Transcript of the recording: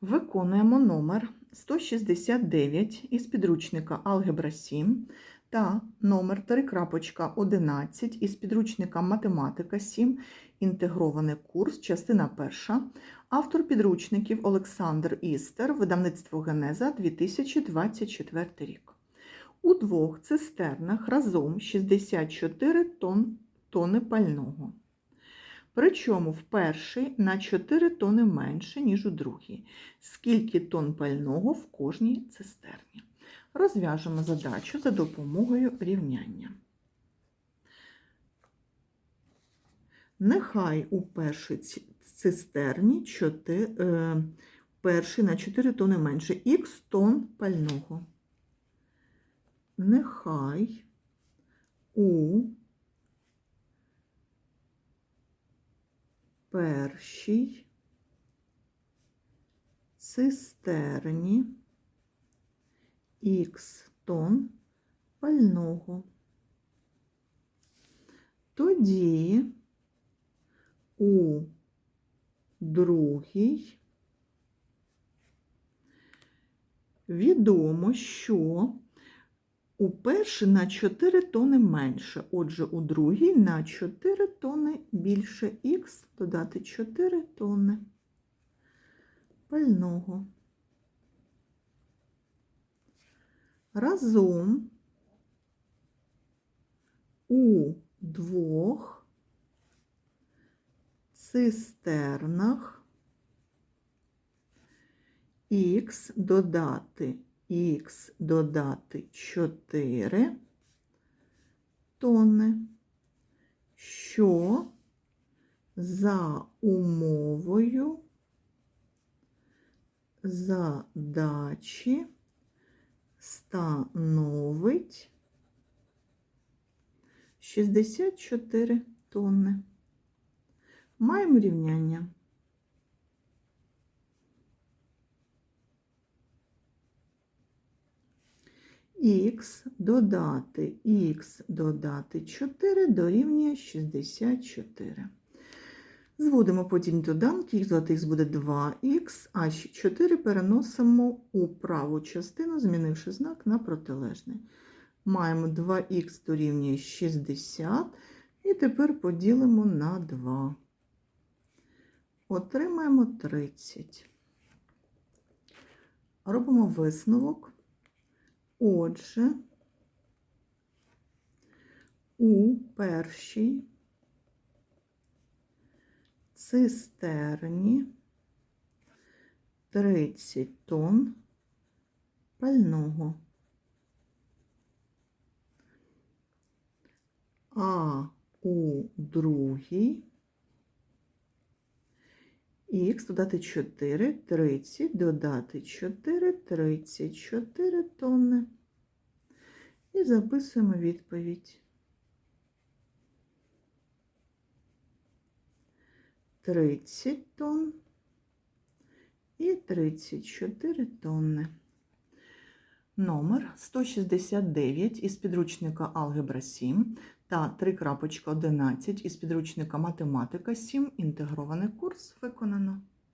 Виконуємо номер 169 із підручника Алгебра 7 та номер 3.11 із підручника Математика 7, інтегрований курс, частина 1, автор підручників Олександр Істер, видавництво Генеза 2024 рік. У двох цистернах разом 64 тонн, тонни пального. Причому в першій на 4 тони менше, ніж у другій. Скільки тонн пального в кожній цистерні? Розв'яжемо задачу за допомогою рівняння. Нехай у першій цистерні 4, е, перший на 4 тони менше х тонн пального. Нехай у першій цистерні х тонн пального. Тоді у другій відомо, що у першій на 4 тони менше, отже, у другій на 4 тони більше х додати 4 тони пального. Разом у двох цистернах х додати х додати 4 тонни, що за умовою задачі становить 64 тонни. Маємо рівняння. Х додати х додати 4 дорівнює 64. Зводимо подібні доданки, х додати х буде 2х, а 4 переносимо у праву частину, змінивши знак на протилежний. Маємо 2х дорівнює 60, і тепер поділимо на 2. Отримаємо 30. Робимо висновок. Отже, у першій цистерні 30 тонн пального. А у другій х додати 4, 30, додати 4, 34 тонни. І записуємо відповідь. 30 тонн і 34 тонни. Номер 169 із підручника Алгебра 7 та 3.11 із підручника Математика 7. Інтегрований курс виконано.